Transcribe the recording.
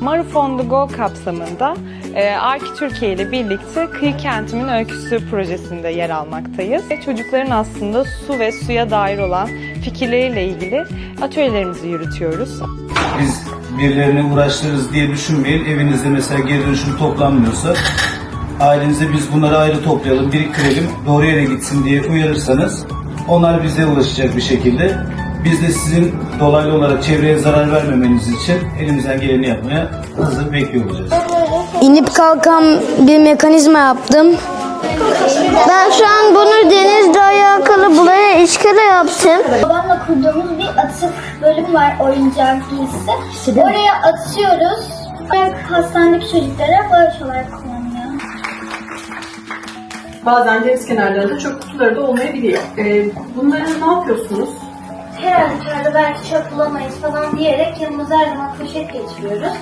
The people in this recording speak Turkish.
Maruf on the Go kapsamında e, Arki Türkiye ile birlikte Kıyı Kentimin Öyküsü projesinde yer almaktayız. Ve Çocukların aslında su ve suya dair olan fikirleriyle ilgili atölyelerimizi yürütüyoruz. Biz birilerini uğraştırırız diye düşünmeyin. Evinizde mesela geri dönüşüm toplanmıyorsa ailenize biz bunları ayrı toplayalım, biriktirelim, doğru yere gitsin diye uyarırsanız onlar bize ulaşacak bir şekilde. Biz de sizin dolaylı olarak çevreye zarar vermemeniz için elimizden geleni yapmaya hazır bekliyor olacağız. İnip kalkan bir mekanizma yaptım. Ben şu an bunu denizle alakalı buraya iskele yaptım. Babamla kurduğumuz bir atık bölüm var oyuncak giysisi. Oraya atıyoruz. Hastanedeki çocuklara bağış olarak kullanılıyor. Bazen deniz kenarlarında çöp kutuları da olmayabiliyor. Ee, bunları ne yapıyorsunuz? Her halükarda belki çöp bulamayız falan diyerek yanımıza her zaman poşet getiriyoruz.